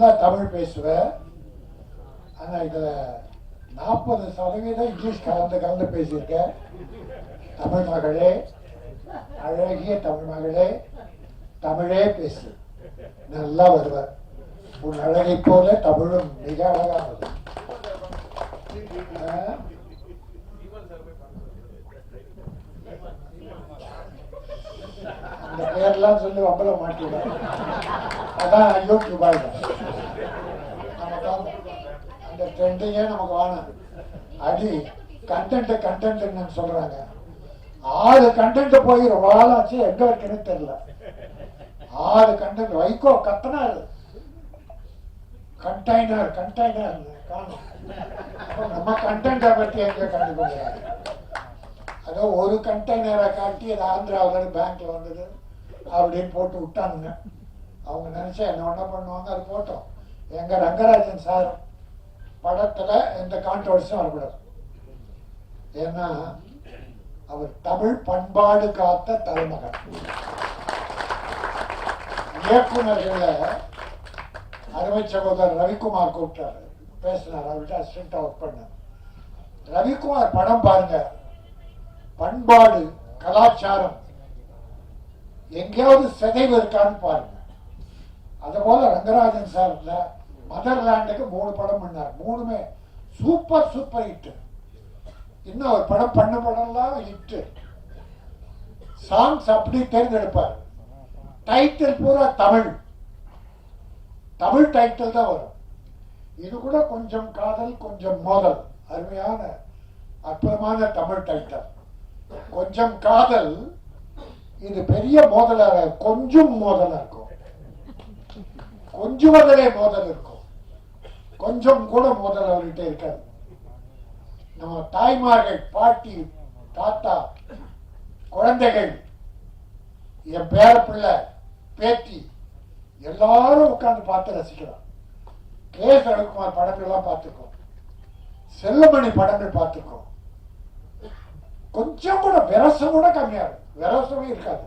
நல்லா தமிழ் பேசுவேன் ஆனால் இதில் நாற்பது சதவீதம் இங்கிலீஷ் கலந்து கலந்து பேசியிருக்கேன். தமிழ் மகளே அழகிய தமிழ் மகளே தமிழே பேசு. நல்லா வருவார் உன் அழகை போல தமிழும் மிக அழகானது அந்த பேர்லாம் சொல்லி வம்பல மாட்டிடுவேன். அதான் யூடியூப் ஆகிடும் ட்ரெண்டிங்கே நமக்கு வேணும் அடி கண்டென்ட் கண்டென்ட் சொல்றாங்க. ஆறு கண்டென்ட் போய் ரொம்ப நாளாச்சு எங்க இருக்குன்னு தெரியல. ஆறு கண்டென்ட் வைகோ கத்தனாரு. கண்டெய்னர் கண்டெய்னர் காணும். நம்ம கண்டென்ட்டை பற்றி எங்க கண்டுபிடிக்கிறாங்க அதோ ஒரு கண்டெய்னரை காட்டி அது ஆந்திராவில் பேங்க்ல வந்தது. அப்படின்னு போட்டு விட்டானுங்க. அவங்க நினைச்சா என்ன ஒன்றும் பண்ணுவாங்க? அது போட்டோம். எங்க ரங்கராஜன் சார் படத்தில் எந்த கான்ட்ரவர்சியும் வரக்கூடாது ஏன்னா அவர் தமிழ் பண்பாடு காத்த தலைமகன். இயக்குநர்களை அருமை சகோதரர் ரவிக்குமார் கூப்பிட்டாரு. பேசினார் அவர்கிட்ட அசிஸ்டண்டா ஒர்க் பண்ணார். ரவிக்குமார் படம் பாருங்க. பண்பாடு கலாச்சாரம் எங்கேயாவது சிதைவு இருக்கான்னு பாருங்க. அது போல ரங்கராஜன் சார் மதர்லாண்டுக்கு மூணு படம் பண்ணார். மூணுமே சூப்பர் சூப்பர் ஹிட்டு இன்னும் ஒரு படம் பண்ண படம்லாம் ஹிட்டு சாங்ஸ் அப்படி தேர்ந்தெடுப்பார். டைட்டில் பூரா தமிழ். தமிழ் டைட்டில் தான் வரும். இது கூட கொஞ்சம் காதல் கொஞ்சம் மோதல். அருமையான அற்புதமான தமிழ் டைட்டில் கொஞ்சம் காதல் இது பெரிய மோதலாக கொஞ்சம் மோதலாக இருக்கும். கொஞ்சம் கொஞ்சுவதிலே மோதல் இருக்கும். கொஞ்சம் கூட மோதல் அவர்கிட்ட இருக்காது. நம்ம தாய்மார்கள் பாட்டி தாத்தா குழந்தைகள் என் பேர பிள்ளை பேத்தி எல்லாரும் உட்கார்ந்து பார்த்து ரசிக்கிறோம் கே. எஸ். ரவிக்குமார் படங்கள்லாம் பார்த்துக்கோம் செல்லமணி படங்கள் பார்த்துக்கோம் கொஞ்சம் கூட விரசம் கூட கம்மியா இருக்கும் விரசமே இருக்காது.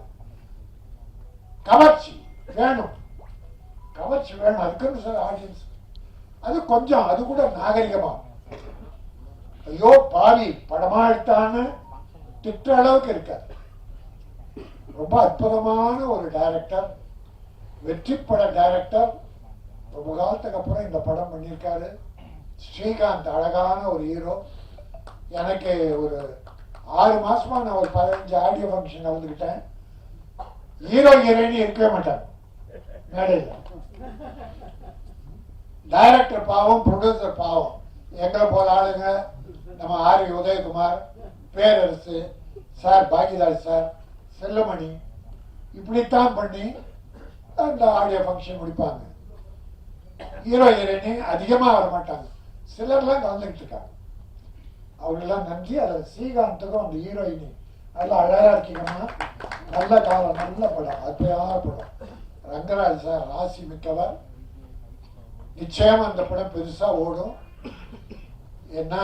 கவர்ச்சி வேணும். கவர்ச்சி வேணும். அதுக்குன்னு சார் ஆடியன்ஸ் அது கொஞ்சம் அது கூட நாகரிகமா? ஐயோ பாவி படமா எடுத்தான்னு திட்டுற அளவுக்கு இருக்காது ரொம்ப அற்புதமான ஒரு டைரக்டர் வெற்றி பட டைரக்டர் ரொம்ப காலத்துக்கு அப்புறம் இந்த படம் பண்ணியிருக்காரு. ஸ்ரீகாந்த் அழகான ஒரு ஹீரோ எனக்கு ஒரு ஆறு மாசமா நான் ஒரு பதினஞ்சு ஆடியோ ஃபங்க்ஷன் வந்துக்கிட்டேன் ஹீரோ ஹீரோயின் இருக்கவே மாட்டேன் மேடையில். டைரக்டர் பாவம் ப்ரொடியூசர் பாவம். எங்களை போல ஆளுங்க? நம்ம R Udhayakumar Perarasu sir Bhagyaraj sir Chellamani. இப்படித்தான் பண்ணி அந்த ஆடியோ ஃபங்க்ஷன் முடிப்பாங்க. ஹீரோ ஹீரோயினி அதிகமாக வர மாட்டாங்க சிலர்லாம் கலந்துக்கிட்டு இருக்காங்க. அவங்கெல்லாம் நன்றி. அதில் ஸ்ரீகாந்துக்கும் அந்த ஹீரோயினி நல்லா அழகாக இருக்கீங்கம்மா. நல்ல காலம் நல்ல படம். அற்புதமான படம். ரங்கராஜ் சார் ராசி மிக்கவர். நிச்சயம் அந்த படம் பெருசாக ஓடும். ஏன்னா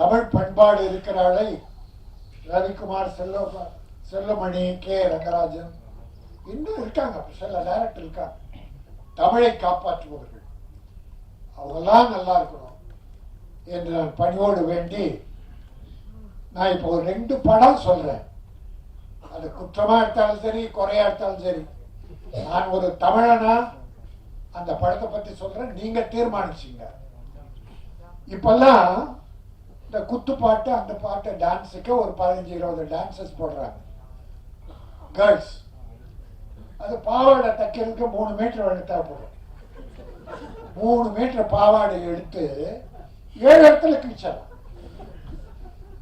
தமிழ் பண்பாடு இருக்கிறாளை ரவிக்குமார் செல்ல செல்லமணி கே. ரங்கராஜன் இன்னும் இருக்காங்க. சில டேரக்டர் இருக்காங்க. தமிழை காப்பாற்றுபவர்கள். அவங்கெல்லாம் நல்லா இருக்கணும் என்று நான் பணியோடு வேண்டி நான் இப்போ ஒரு ரெண்டு படம் சொல்றேன். அது குற்றமாக எடுத்தாலும் சரி குறையா எடுத்தாலும் சரி. நான் ஒரு தமிழனா அந்த படத்தை பத்தி சொல்றேன். நீங்க தீர்மானிச்சீங்க. இப்பெல்லாம் இந்த குத்து பாட்டு அந்த பாட்டு டான்ஸுக்கு ஒரு பதினஞ்சு இருபது டான்சஸ் போடுறாங்க. கேர்ள்ஸ் அது பாவாடை தைக்கிறதுக்கு மூணு மீட்டர் எடுத்தா போதும். மூணு மீட்டர் பாவாடை எடுத்து ஏழு இடத்துல கிழிச்சிடலாம்.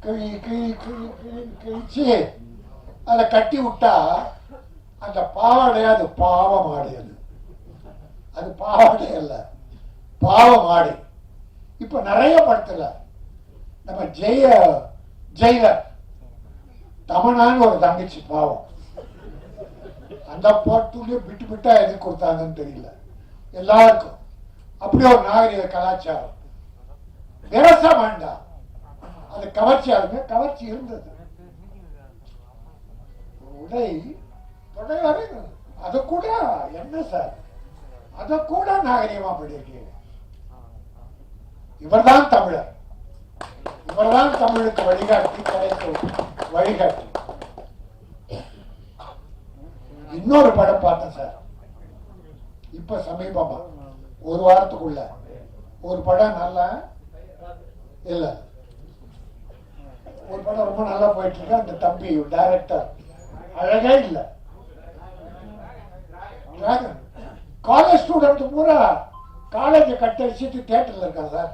கிழி கிழி கிழி கிழி கிழிச்சு அதை கட்டி விட்டா அந்த பாவாடை அது பாவம் ஆடையாது அது பாவாடை அல்ல. பாவம் ஆடு. இப்போ நிறைய படத்தில் நம்ம ஜெய ஜெயிலர் தமனான்னு ஒரு தங்கச்சி பாவம். அந்த பாட்டுலேயும் விட்டு விட்டா எதுக்கு கொடுத்தாங்கன்னு தெரியல. எல்லாருக்கும். அப்படி ஒரு நாகரிக கலாச்சாரம். விரச வேண்டாம் அது கவர்ச்சியாருங்க கவர்ச்சி இருந்தது. உடை தொடை வரைக்கும் அது கூட என்ன சார்? அதை கூட நாகரிகமா பண்ணியிருக்கீங்க இவர்தான் தமிழர். இவர்தான் தமிழுக்கு வழிகாட்டி கலைக்கு வழிகாட்டி. இன்னொரு படம் பார்த்தேன் சார். இப்ப சமீபமா. ஒரு வாரத்துக்குள்ள. ஒரு படம் நல்லா இல்ல. ஒரு படம் ரொம்ப நல்லா போயிட்டு இருக்கு அந்த தம்பி டைரக்டர் அழகே இல்ல. காலேஜ் ஸ்டூடெண்ட் பூரா காலேஜை கட்டடிச்சிட்டு தேட்டரில் இருக்கா சார்.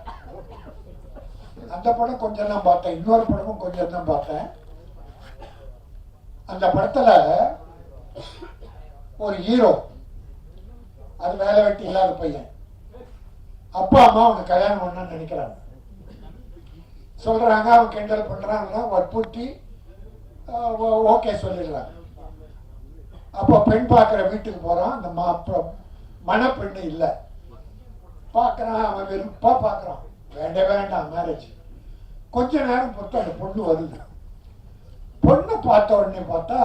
அந்த படம் கொஞ்சம் தான் பார்த்தேன். இன்னொரு படமும் கொஞ்சம் தான் பார்த்தேன். அந்த படத்தில் ஒரு ஹீரோ அது வேலை வெட்டி இல்லாத பையன். அப்பா அம்மா அவனுக்கு கல்யாணம் பண்ணான்னு நினைக்கிறாங்க. சொல்கிறாங்க அவன் கிண்டல் பண்ணுறாங்கன்னா வற்புறுத்தி ஓகே சொல்லிடுறாங்க. அப்போ பெண் பார்க்குற வீட்டுக்கு போகிறான் அந்த மா அப்புறம் மணப்பெண்ணு இல்லை. பார்க்குறான் அவன் வெறுப்பா பார்க்குறான் வேண்டாம் வேண்டாம் மேரேஜ் கொஞ்ச நேரம் பொறுத்து அந்த பொண்ணு வருது. பொண்ணு பார்த்த உடனே பார்த்தா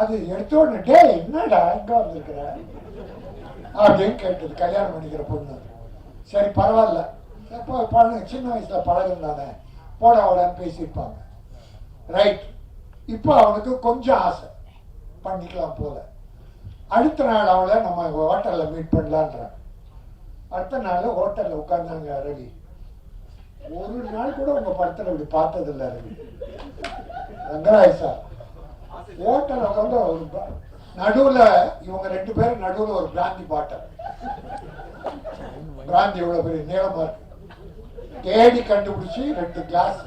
அது எடுத்த உடனே டே என்னடா எங்கே வந்திருக்கிற? அப்படின்னு கேட்டது கல்யாணம் பண்ணிக்கிற பொண்ணு. சரி பரவாயில்ல. எப்போ பழகு சின்ன வயசில் பழகம் தானே போட ஓடான்னு பேசியிருப்பாங்க. ரைட் இப்போ அவனுக்கு கொஞ்சம் ஆசை. பண்ணிக்கலாம் போல. அடுத்த நாள் அவளை நம்ம ஹோட்டலில் மீட் பண்ணலான்றாங்க. அடுத்த நாள் ஹோட்டலில் உட்காந்தாங்க ரவி ஒரு நாள் கூட உங்கள் படத்தில் இப்படி பார்த்ததில்ல ரவி ரங்கராய் சார். ஹோட்டலில் உட்காந்து ஒரு நடுவில் இவங்க ரெண்டு பேரும் நடுவில் ஒரு பிராந்தி பாட்டல் பிராந்தி இவ்வளோ பெரிய நீளமாக இருக்கு. தேடி கண்டுபிடிச்சி ரெண்டு கிளாஸ்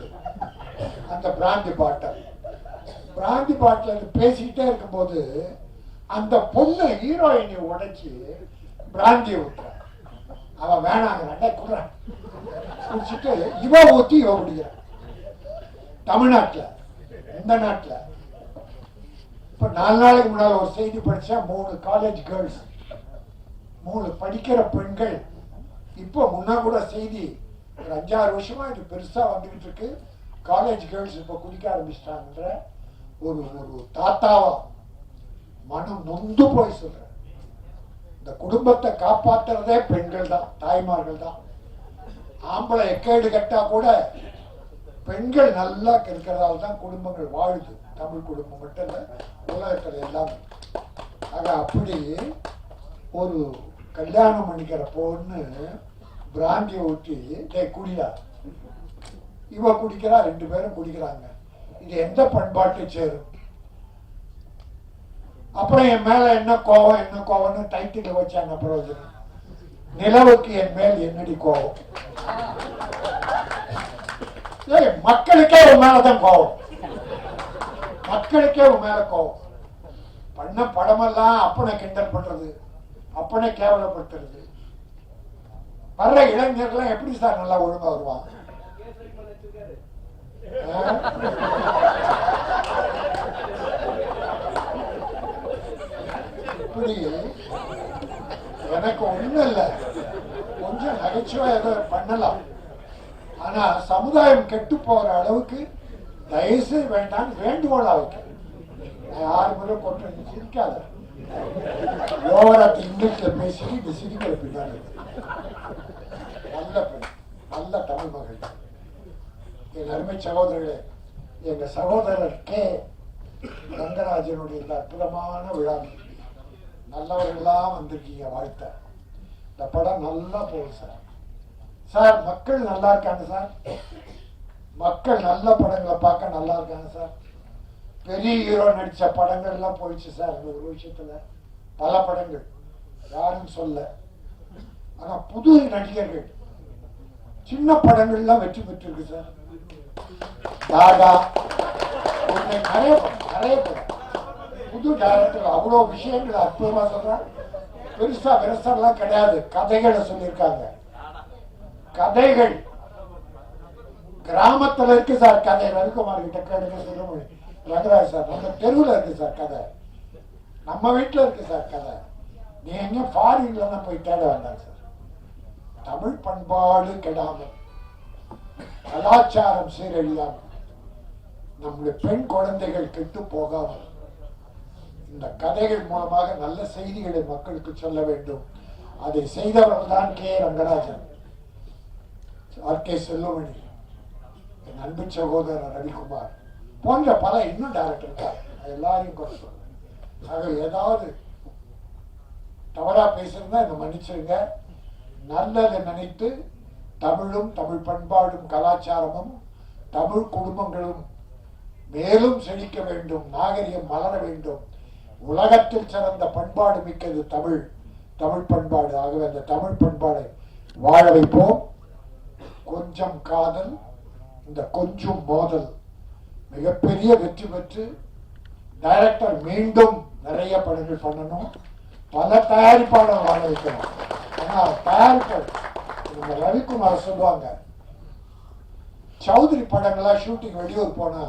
அந்த பிராந்தி பாட்டல் பிராந்தி பாட்டில் பேசிக்கிட்டே இருக்கும்போது அந்த பொண்ணு ஹீரோயினை உடைச்சி பிராந்தி விட்டுறான் அவன் வேணாங்க குடுறான் குடிச்சிட்டு இவ ஊத்தி இவ குடிக்கிறான் தமிழ்நாட்டில் இந்த நாட்டில். இப்போ நாலு நாளைக்கு முன்னால் ஒரு செய்தி படித்தா மூணு காலேஜ் கேர்ள்ஸ் மூணு படிக்கிற பெண்கள். இப்போ முன்னா கூட செய்தி ஒரு அஞ்சாறு வருஷமாக இது பெருசாக வந்துக்கிட்டு இருக்கு. காலேஜ் கேர்ள்ஸ் இப்போ குடிக்க ஆரம்பிச்சிட்டாங்கன்ற ஒரு ஒரு தாத்தாவா மனம் நொந்து போய் சொல்றேன் இந்த குடும்பத்தை காப்பாத்துறதே பெண்கள் தான் தாய்மார்கள் தான். ஆம்பளை எக்கேடு கட்டா கூட பெண்கள் நல்லா இருக்கிறதால தான் குடும்பங்கள் வாழுது. தமிழ் குடும்பம் மட்டும் இல்லை உலகத்தில் எல்லாமே. ஆக அப்படி ஒரு கல்யாணம் பண்ணிக்கிற பொண்ணு பிராந்தியை ஊற்றி டே குடியா இவ குடிக்கிறா ரெண்டு பேரும் குடிக்கிறாங்க. இது எந்த பண்பாட்டை சேரும்? அப்புறம் என் மேல என்ன கோவம் என்ன கோவம்னு டைட்டில் வச்சாங்க பிரயோஜனம் நிலவுக்கு என் மேல் என்னடி கோவம்? மக்களுக்கே உன் மேலதான் கோவம். மக்களுக்கே உன் மேல கோவம். பண்ண படமெல்லாம் அப்பனை கிண்டல் பண்றது அப்பனை கேவலப்படுத்துறது. வர்ற இளைஞர்கள்லாம் எப்படி சார் நல்லா ஒழுங்கா வருவாங்க? இப்படி எனக்கு ஒண்ணும் இல்லை கொஞ்சம் நகைச்சுவை ஏதோ பண்ணலாம். ஆனா சமுதாயம் கெட்டு போற அளவுக்கு தயசு வேண்டாம் வேண்டுகோளா வைக்க நான் யாரு முறை கொண்டு சிரிக்காத. ஓவரா இங்கிலீஷ்ல பேசிட்டு இந்த சிரிக்கிற பின்னாடி. நல்ல பெண் நல்ல தமிழ் மகள். என் அருமை சகோதரர்களே எங்க சகோதரர் கே. ரங்கராஜனுடைய இந்த அற்புதமான விழா நல்லவர்கள்லாம் வந்திருக்கீங்க வாழ்த்த. இந்த படம் நல்லா போகுது சார். சார் மக்கள் நல்லா இருக்காங்க சார். மக்கள் நல்ல படங்களை பார்க்க நல்லா இருக்காங்க சார். பெரிய ஹீரோ நடித்த படங்கள் எல்லாம் போயிடுச்சு சார் இந்த ஒரு விஷயத்தில். பல படங்கள். யாரும் சொல்ல. ஆனால் புது நடிகர்கள். சின்ன படங்கள்லாம் வெற்றி பெற்றிருக்கு சார். தாடா நிறைய படம் நிறைய படம். புது டைரக்டர் அவ்வளோ விஷயங்கள் அற்புதமாக சொல்றான் பெருசாக பெருசாலாம் கிடையாது. கதைகளை சொல்லியிருக்காங்க. கதைகள். கிராமத்தில் இருக்கு சார் கதை. ரவிக்குமார் கிட்ட கேளுங்க சொல்ல முடியும். ரங்கராஜ் சார் நம்ம தெருவில் இருக்கு சார் கதை. நம்ம வீட்டில் இருக்கு சார் கதை. நீ எங்க ஃபாரின்ல தான் போய் தேட வேண்டாம் சார். தமிழ் பண்பாடு கெடாமல். கலாச்சாரம் சீரழியாமல். நம்முடைய பெண் குழந்தைகள் கெட்டு போகாமல். இந்த கதைகள் மூலமாக நல்ல செய்திகளை மக்களுக்கு சொல்ல வேண்டும். அதை செய்தவர் தான் K. Rangarajan. R. K. Chellamani என் அன்பு சகோதரர் ரவிக்குமார் போன்ற பல இன்னும் டேரக்டர் இருக்கார் எல்லாரையும் குறை சொல்றேன். ஆக ஏதாவது தவறா பேசுறதா இந்த மன்னிச்சிருங்க. நல்லதை நினைத்து தமிழும் தமிழ் பண்பாடும் கலாச்சாரமும் தமிழ் குடும்பங்களும் மேலும் செழிக்க வேண்டும். நாகரிகம் மலர வேண்டும். உலகத்தில் சிறந்த பண்பாடு மிக்கது தமிழ். தமிழ் பண்பாடு. ஆகவே அந்த தமிழ் பண்பாடை வாழ வைப்போம். கொஞ்சம் காதல் இந்த கொஞ்சம் மோதல் மிகப்பெரிய வெற்றி பெற்று டைரக்டர் மீண்டும் நிறைய படங்கள் பண்ணணும். பல தயாரிப்பாளர் வாழ வைக்கணும். ஆனால் தயாரிப்பாளர் இந்த ரவிக்குமார் சொல்லுவாங்க சௌத்ரி படங்கள்லாம் ஷூட்டிங் வெளியூர் போனா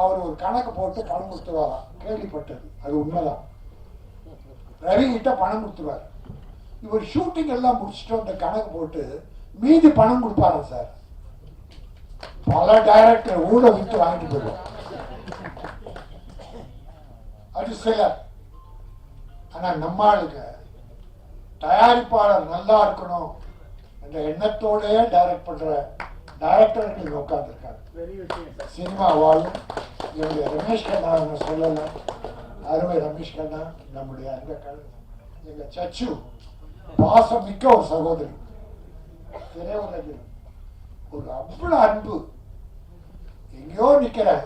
அவர் ஒரு கணக்கு போட்டு பணம் கொடுத்துருவாராம் கேள்விப்பட்டது. அது உண்மைதான். ரவி கிட்ட பணம் கொடுத்துருவார். இவர் ஷூட்டிங் எல்லாம் முடிச்சுட்டு அந்த கணக்கு போட்டு மீதி பணம் கொடுப்பாரு சார்? பல டைரக்டர் ஊழ விட்டு வாங்கிட்டு போயிடுவார். அது சிலர் ஆனா நம்ம ஆளுங்க தயாரிப்பாளர் நல்லா இருக்கணும். என்ற எண்ணத்தோடயே டைரக்ட் பண்ற பெரிய விஷயம் சார் சினிமா வாழும் என்னுடைய ரமேஷ் கண்ணா நான் சொல்லல அருமை ரமேஷ் கண்ணா நம்முடைய அந்த கல் எங்க சச்சு பாசம் மிக்க ஒரு சகோதரி திரையுலகில் ஒரு அவ்வளவு அன்பு எங்கேயோ நிக்கிறேன்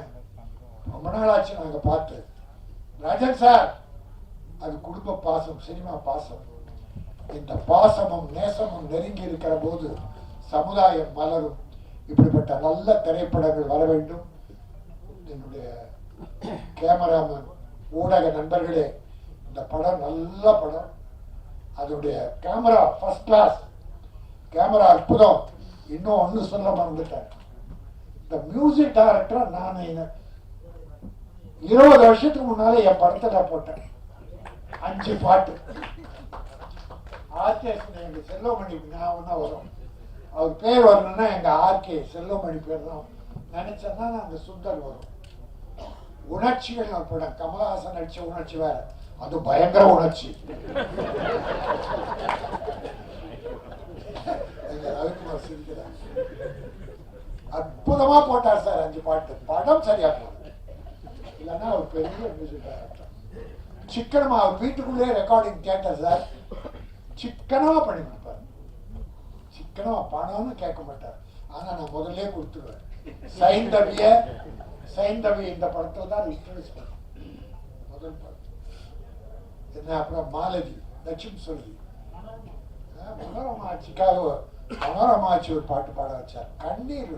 ரொம்ப நாளாச்சு நாங்க பார்த்து ராஜன் சார் அது குடும்ப பாசம் சினிமா பாசம் இந்த பாசமும் நேசமும் நெருங்கி இருக்கிற போது சமுதாயம் மலரும் இப்படிப்பட்ட நல்ல திரைப்படங்கள் வர வேண்டும். என்னுடைய கேமராமேன் ஊடக நண்பர்களே இந்த படம் நல்ல படம். அதனுடைய கேமரா ஃபர்ஸ்ட் கிளாஸ் கேமரா அற்புதம். இன்னும் ஒன்று சொல்ல மறந்துட்டேன். இந்த மியூசிக் டைரக்டர் நான் என்ன- இருபது வருஷத்துக்கு முன்னாலே என் படத்துல போட்டேன். அஞ்சு பாட்டு. ஆர்கேஎஸ் எங்க செல்வமணி ஞாபகம் தான் வரும். அவர் பேர் வரணும்னா எங்கள் ஆர்கே செல்வமணி பேர் தான் நினைச்சேன்னா அந்த சுந்தர் வரும். உணர்ச்சிகள் ஒரு படம் கமலஹாசன் நடித்த உணர்ச்சி வேற. அது பயங்கர உணர்ச்சி. ரவிக்குமார் சிரிக்கிறார் அற்புதமா போட்டார் சார் அஞ்சு பாட்டு. படம் சரியா போகுது இல்லைன்னா அவர் பெரிய மியூசிக் டைரக்டர் சிக்கனமா அவர் வீட்டுக்குள்ளேயே ரெக்கார்டிங் கேட்டேன் சார். சிக்கனமா பண்ணிக்கணும் கொடுப்பார் பணம்னு கேட்க மாட்டார். ஆனா நான் முதல்ல கொடுத்துருவேன். சைந்தவிய சைந்தவி இந்த படத்தில் தான் இன்ட்ரடியூஸ் பண்ணேன். முதல் படம் என்ன அப்புறம் மாலதி லட்சுமி சொல்லி மனோரமா ஆட்சிக்காக மனோரமா ஆட்சி ஒரு பாட்டு பாட வச்சார். கண்ணீர்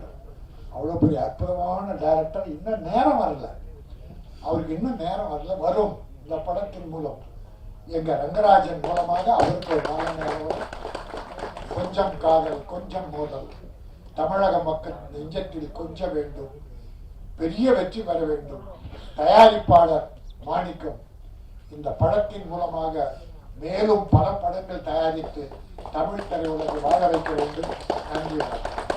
அவ்வளோ பெரிய அற்புதமான டைரக்டர் இன்னும் நேரம் வரல. அவருக்கு இன்னும் நேரம் வரல. வரும். இந்த படத்தின் மூலம். எங்க ரங்கராஜன் மூலமாக அவருக்கு ஒரு நல்ல நேரம் கொஞ்சம் காதல் கொஞ்சம் மோதல். தமிழக மக்கள் நெஞ்சத்தில் கொஞ்ச வேண்டும். பெரிய வெற்றி பெற வேண்டும். தயாரிப்பாளர் மாணிக்கம் இந்த படத்தின் மூலமாக மேலும் பல படங்கள் தயாரித்து தமிழ் திரையுலகை வாழ வைக்க வேண்டும். நன்றி வணக்கம்.